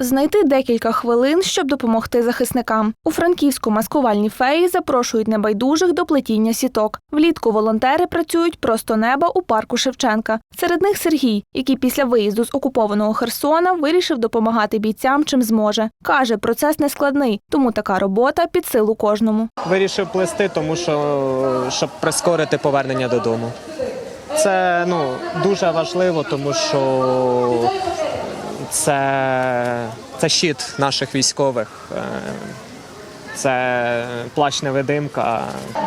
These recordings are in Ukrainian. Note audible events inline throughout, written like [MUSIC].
Знайти декілька хвилин, щоб допомогти захисникам. У Франківську маскувальні феї запрошують небайдужих до плетіння сіток. Влітку волонтери працюють просто неба у парку Шевченка. Серед них Сергій, який після виїзду з окупованого Херсона вирішив допомагати бійцям чим зможе. Каже, процес не складний, тому така робота під силу кожному. Вирішив плести, тому що щоб прискорити повернення додому. Це ну, дуже важливо, тому що це, це щит наших військових. Е, Це плащ невидимка.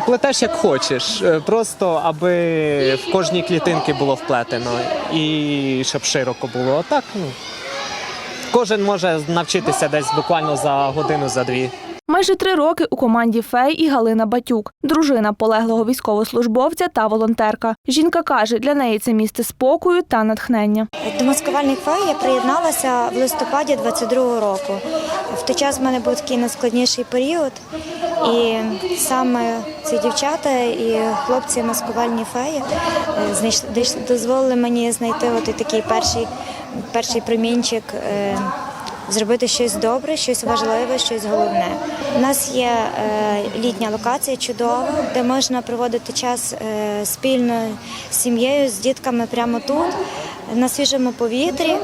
Плетеш як хочеш, е, просто аби в кожній клітинці було вплетено і щоб широко було. Так, ну, кожен може навчитися десь буквально за годину, за дві. Майже три роки у команді фей і Галина Батюк, дружина полеглого військовослужбовця та волонтерка. Жінка каже, для неї це місце спокою та натхнення. До маскувальних фей я приєдналася в листопаді 22-го року. В той час в мене був такий найскладніший період, і саме ці дівчата і хлопці маскувальні феї е, знайш- дійш- дозволили мені знайти от такий перший, перший промінчик. Зробити щось добре, щось важливе, щось головне. У нас є е, літня локація чудова, де можна проводити час е, спільно з сім'єю, з дітками прямо тут, на свіжому повітрі.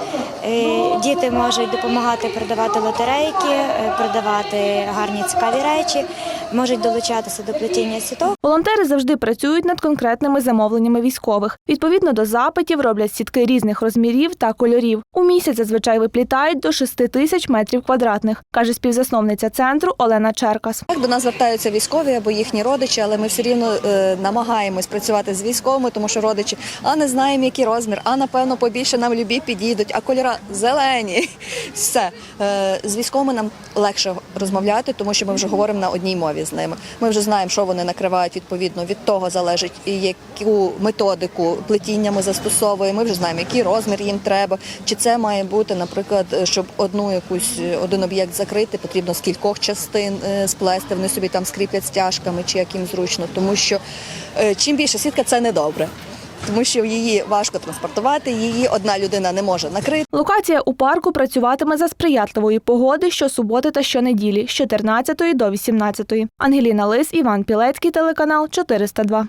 Е, діти можуть допомагати продавати лотерейки, продавати гарні цікаві речі, можуть долучатися до плетіння сіток. Волонтери завжди працюють над конкретними замовленнями військових. Відповідно до запитів роблять сітки різних розмірів та кольорів. У місяць зазвичай виплітають до 6 тисяч метрів квадратних, каже співзасновниця центру Олена Черкас. Так до нас звертаються військові або їхні родичі, але ми все рівно е, намагаємось працювати з військовими, тому що родичі а не знаємо, який розмір, а напевно побільше нам любі підійдуть, а кольора зелені. [LAUGHS] Все Е, з військовими нам легше розмовляти, тому що ми вже говоримо на одній мові з ними. Ми вже знаємо, що вони накривають. Відповідно від того залежить яку методику плетіння ми застосовуємо. Ми вже знаємо, який розмір їм треба. Чи це має бути, наприклад, щоб одну якусь один об'єкт закрити, потрібно з кількох частин е, сплести. Вони собі там скріплять стяжками, чи як їм зручно, тому що е, чим більше сітка, це недобре. Тому що її важко транспортувати, її одна людина не може накрити. Локація у парку працюватиме за сприятливої погоди щосуботи та щонеділі з 14 до 18. Ангеліна Лис, Іван Пілецький, телеканал 402.